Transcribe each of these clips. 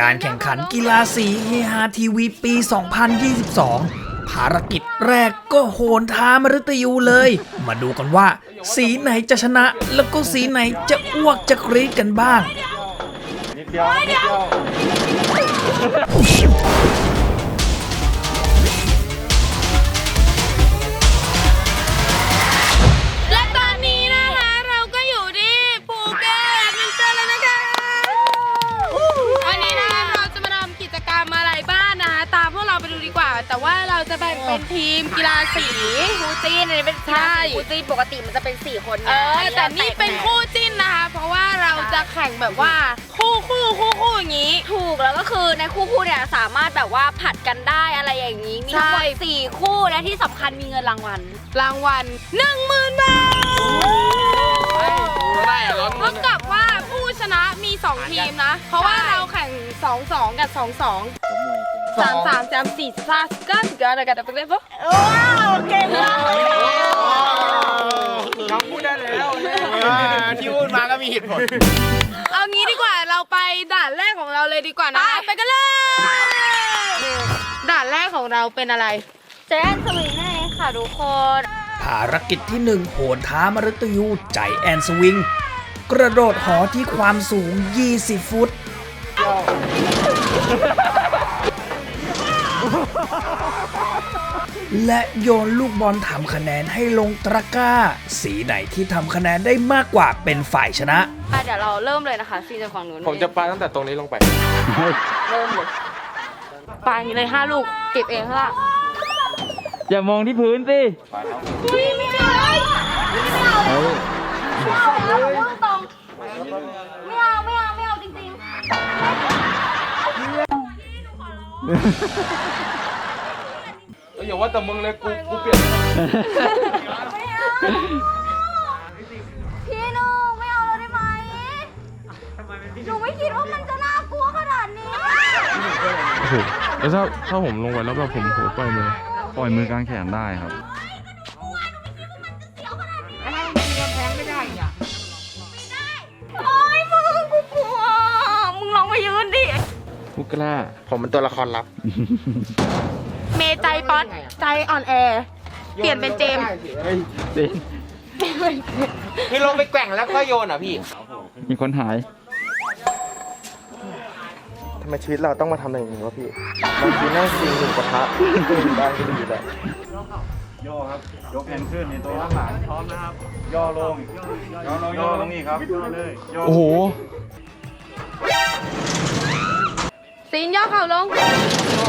การแข่งขันกีฬาสีเฮฮาทีวีปี 2022 ภารกิจแรกก็โหนท้ามฤตยูเลย มาดูกันว่า สีไหนจะชนะ แล้วก็สีไหนจะอ้วกจะกรี๊ดกันบ้างและ จิ้นปกติมันจะเป็น 4 คนเออแต่นี่เป็นคู่จิ้นนะคะ เพราะว่าเราจะแข่งแบบว่าคู่คู่คู่คู่อย่างนี้ ถูกแล้วก็คือในคู่คู่เนี่ยสามารถแบบว่าผัดกันได้อะไรอย่างนี้ มีทั้งหมดใช่ สี่คู่และที่สำคัญมีเงินรางวัล รางวัลหนึ่งหมื่นบาทเท่ากับว่าผู้ชนะมี 2 ทีมนะ เพราะว่าเราแข่ง 2 2 กับ 2 2สามสามสามสี่สามเก้าสิบเก้าอะไรกันแต่เป็นเรื่องปุ๊บว้าวเก่งมาก น้องพูดได้แล้วที่พูดมาก็มีเหตุผล เอางี้ดีกว่าเราไปด่านแรกของเราเลยดีกว่านะ ไปกันเลย ด่านแรกของเราเป็นอะไรเจนสวิงให้ค่ะทุกคน ภารกิจที่หนึ่งโหนท้ามฤตยูใจแอนสวิง กระโดดหอที่ความสูง 20 ฟุต และโยนลูกบอลทำคะแนนให้ลงตะกร้า สีไหนที่ทำคะแนนได้มากกว่าเป็นฝ่ายชนะ อะเดี๋ยวเราเริ่มเลยนะคะซีจากฝั่งนู้นผมจะปาตั้งแต่ตรงนี้ลงไป เริ่มเลยปาอย่างนี้เลยห้าลูกเก็บเองข้างล่างอย่ามองที่พื้นสิไม่เอาไม่เอาแล้วพูดตรงไม่เอาไม่เอาไม่เอาจริงๆ อย่าว่าแต่มึงเลยกูกูเปลี่ยนพี่หนูไม่เอาแล้วได้ไหมหนูไม่คิดว่ามันจะน่ากลัวขนาดนี้แล้วถ้าถ้าผมลงไปแล้วแบบผมหัวปล่อยมือปล่อยมือกลางแขนได้ครับ โอ๊ยมึงกูกลัว มึงลองมายืนดิผู้กล้าผมเป็นตัวละครลับเมย์ ใจป๊อตใจอ่อนแอ เปลี่ยนเป็นเจมส์เฮ้ยเจนพี่ลงไปแกว่งแล้วก็โยนอะพี่ มีคนหาย ทำไมชีวิตเราต้องมาทำอะไรอย่างนี้วะพี่บางทีนั่งกินหมูกระทะกินบ้างก็ดีแหละย่อครับยกแขนขึ้นในตัวข้างหลังพร้อมนะครับ ย่อลง ย่อลงย่อลงอีกครับย่อเลยโอ้โห ซีนย่อเข่าลงเ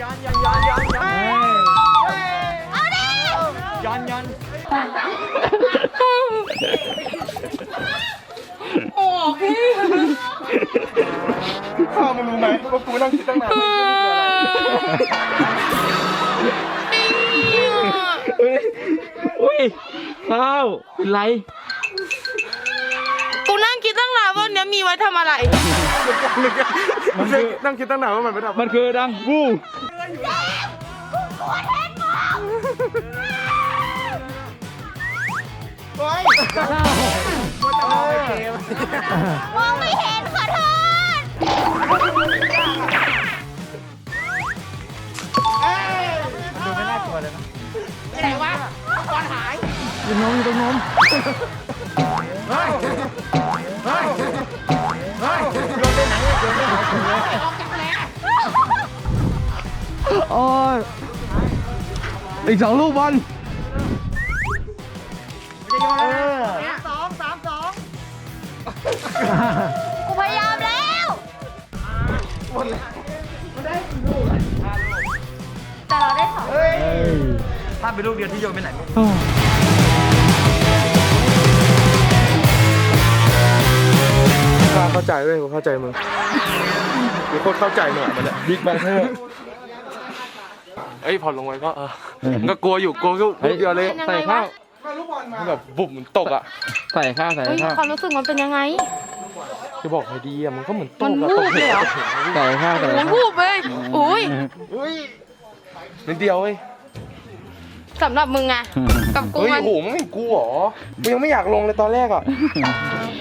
ย้อนย้อนพ่อมึงรู้ไหมว่ากูนั่งคิดตั้งนานว่าชีวิตคืออะไรอุ้ยข้าวเป็นไร กูนั่งคิดตั้งนานว่าเนี้ยมีไว้ทำอะไร มันนั่งคิดตั้งนานว่ามันไม่ทำมันคือดังวู้มองไม่เห็นขอโทษอยู่น้องอยู่ตรงน้อง อีกสองลูกบอลกูพยายามแล้วแต่เราได้สองถ้าเป็นลูกเดียวที่โยนไปไหนกล้าเข้าใจเว้ยกูเข้าใจมึงกูโคตรเข้าใจหน่อยมันแหละบิ๊กแบงเทอร์เอ้ยพอลงไว้ก็เออ ก็กลัวอยู่กลัวอยู่ลูกเดียวเลยเป็นยังไงวะมันแบบบุบมันตกอะใส่ข้าวใส่เฮ้ยข้าวความรู้สึกมันเป็นยังไงจะบอกไงดีอะมันก็เหมือนตมันกอะวูตบกเลยเหรอใส่ข้าวใส่โอ้ข้าวโหวูบเลยอุ้ยนิดเดียวเว้ยสำหรับมึงอะกับกูเฮ้ยมันโหมึงไม่กูเหรอมึงยังไม่อยากลงเลยตอนแรกอะ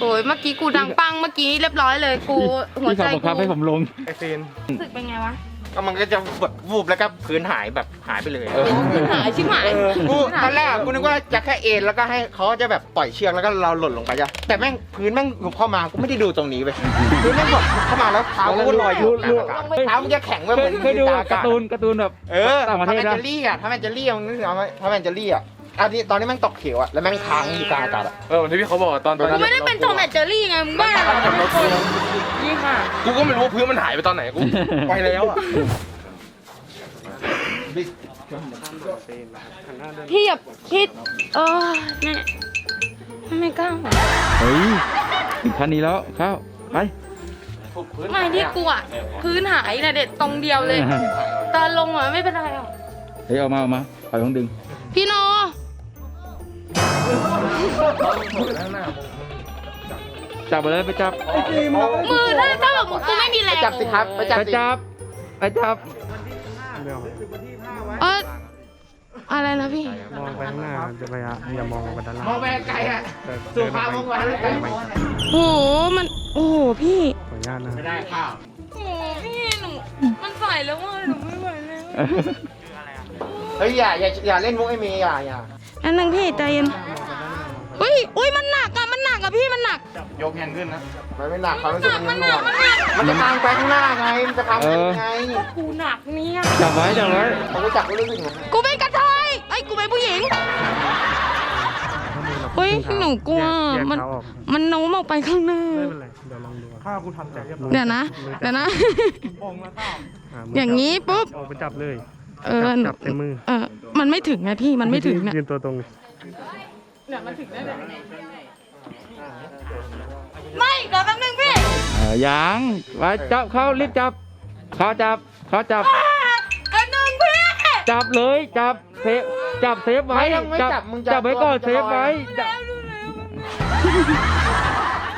โอ้ยเมื่อกี้กูดังปังเมื่อกี้เรียบร้อยเลยกูหัวพี่ใจเขาบังคับให้ผมลงไอซีนรู้สึกเป็นไงวะ ก็มันก็จะแบบวูบแล้วก็พื้นหายแบบหายไปเลยเออหายชิบหายกูตอนแรกอะกูนึกว่าจะแค่เอ็นแล้วก็ให้เขาจะแบบปล่อยเชือกแล้วก็เราหล่นลงไปจ้ะแต่แม่งพื้นแม่งหุบเข้ามากูไม่ได้ดูตรงนี้ไปพื้นแม่งหดเข้ามาแล้วเท้ากูก็ลอยอยู่กลางอากาศเท้ามันจะแข็งไว้เหมือนเคยดูนตการ์ตูนการ์ตูนแบบเออต่างประเทศทำแมนนะเจอรี่อะทำแมนเจอรี่อะมึงนึกถึงเอาไหมทำแมนเจอรี่อะ อันนี้ตอนนี้แม่งตกเขียวอะแล้วแม่งค้างอยู่กลางอากาศอะเออวันที่พี่เขาบอกอะตอนตอนกูไม่ได้เป็นทอมแอนเจอรี่ไงมึงบ้าเหรอยี่ห้ากูก็ไม่รู้ว่าพื้นมันหายไปตอนไหนกูไปแล้วอะพี่อย่าคิดเออเนี่ยไม่กล้าหรอเฮ้ยถึงขั้นนี้แล้วข้าวไป ไม่ที่กูอะพื้นหายนะเด็ดตรงเดียวเลย ตอนลงอะไม่เป็นไรหรอกเฮ้ยเอามาเอามาปล่อยของดึง พี่โน จับไปเลยไปจับมือถ้าถ้าแบบกูไม่มีแรงจับสิครับไปจับไปสิจับไปจับเอออะไรนะพี่ มองไปข้างหน้าจะพยายามอย่ามองไปด้านล่างมองไปไกลอะสู่ฟ้ามองไปไกลโอ้โหมันโอ้โหพี่ขออนุญาตนะไม่ได้ข้าวโอ้โหพี่หนูมันใส่แล้วว่าหนูไม่ไหวแล้วเฮ้ยอย่าอย่าอย่าเล่นมุกไอ้เมย์อย่าอย่า อันนึงพี่ใจเย็นอุ้ยอุ้ยมันหนักอะมันหนักอะพี่มันหนักยกแขนขึ้นนะมันไม่หนักความรู้หสึกนักมัมันนหหน่นัวกงมันหนักมันจะพังไปข้างหน้าไง มันจะพังไปยังไงกูหนักเนี่ยจับไว้จับไว้ผมรู้จักรู้สึกไงกูเป็นกระเทยไอ้ยกูเป็นผู้หญิงเฮ้ยหนูกลัวแยกมันเท้าออกมันโน้มออกไปข้างหน้าไม่เป็นไรเดี๋ยวลองดูข้าวกูทำแต่เรียบร้อยเดี๋ยวนะเดี๋ยวนะอะมือย่างนี้ปุ๊บโอ้ไปจับเลย เออจับเต็มมือ เออ มันไม่ถึงไงพี่ มันไม่ถึงเนี่ยยืนตัวตรงไม่เดี๋ยวแป๊บนึงพี่ เออยังไว้จับเข้ารีบจับเขาจับเขาจับ อันนึงพี่ จับเลยจับเซฟจับเซฟไว้ไม่ต้องไม่จับมึงจับไว้ก่อนตัวเซฟไว้จับ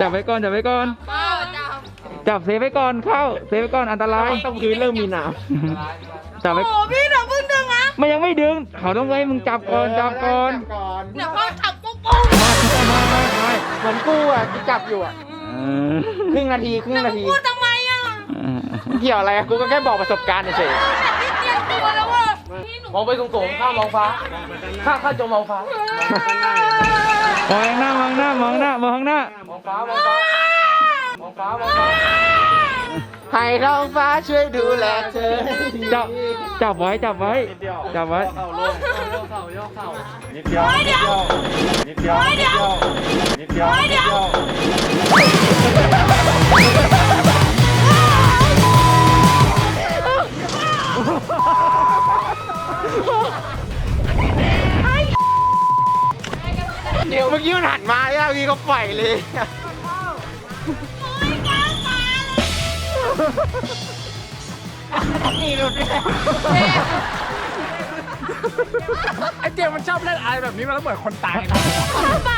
จับไว้ก่อนจับไว้ก่อนเออจับจับเซฟไว้ก่อนเข้าเซฟไว้ก่อนอันตรายต้องพื้นเริ่มมีหนาม จับโอ้ไว้โหพี่เดี๋ยวเพิ่งดึงนะมันยังไม่ดึง เขาต้องให้มึงจับก่อนจับก่อนจับก่อนเดี๋ยวพอจับปุ๊บปุ๊บมามามามาเหมือนกูอะที่จับอยู่อะเออครึ่งนาทีครึ่งนาที พูดทำไมอะเกี่ยวอะไรอะกูก็แค่บอกประสบการณ์เฉยพี่เตรียมตัวแล้วว่ะพี่หนูมองไปสูงๆข้ามมองฟ้า ข้าข้าจมมองฟ้ามองข้างหน้ามองข้างหน้ามองข้างหน้ามองข้างหน้ามองฟ้ามองฟ้ามองฟ้ามองฟ้าๆ ให้ท้องฟ้าช่วยดูแลเธอให้ดีจับจับไว้จับไว้จับไว้นิดเดียวนิดเดียวนิดเดียวนิดเดียวนิดเดียวนิดเดียวเดี๋ยวเมื่อกี้มันหันมาแล้วพี่ก็ปล่อยเลย ไอเตียมันชอบเล่นอะไรแบบนี้มาแล้วเหมือนคนตายนะกู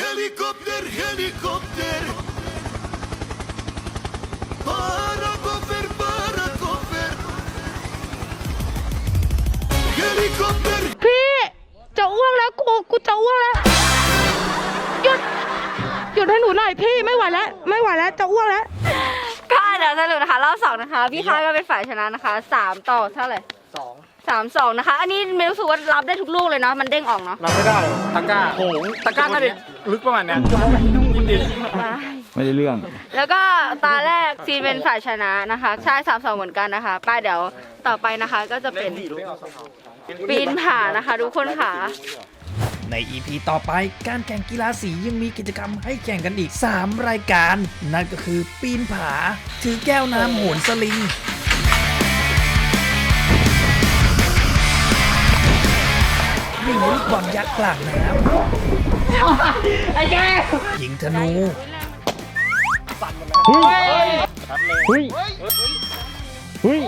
Helikopter, helikopter. Parakofer, parakofer. Helikopter. พี่จะอ้วกแล้วกูกูจะอ้วกแล้วจุดให้หนูหน่อยพี่ไม่ไหวแล้ว ไม่ไหวแล้วจะอ้วกแล้ว ก็เดี๋ยวสรุปนะคะรอบสองนะคะ พี่ค้าก็เป็นฝ่ายชนะนะคะสามต่อเท่าไหร่ สองสามสองนะคะ อันนี้เมลรู้สึกว่ารับได้ทุกลูกเลยเนาะมันเด้งออกเนาะเราไม่ได้ตะกร้าโหงตะกร้าน่าจะลึกประมาณเนี้ยไม่ได้เรื่อง แล้วก็ตาแรกซีนเป็นฝ่ายชนะนะคะใช่สามสองเหมือนกันนะคะ ป้าเดี๋ยวต่อไปนะคะก็จะเป็นปีนผานะคะ ทุกคนค่ะใน EP ต่อไปการแข่งกีฬาสียังมีกิจกรรมให้แข่งกันอีก 3 รายการ นั่นก็คือปีนผา ถือแก้วน้ำโหนสลิง วิ่งลูกบอลยักษ์กลางน้ำยิงธนูเฮ้ยเฮ้ยเฮ้ย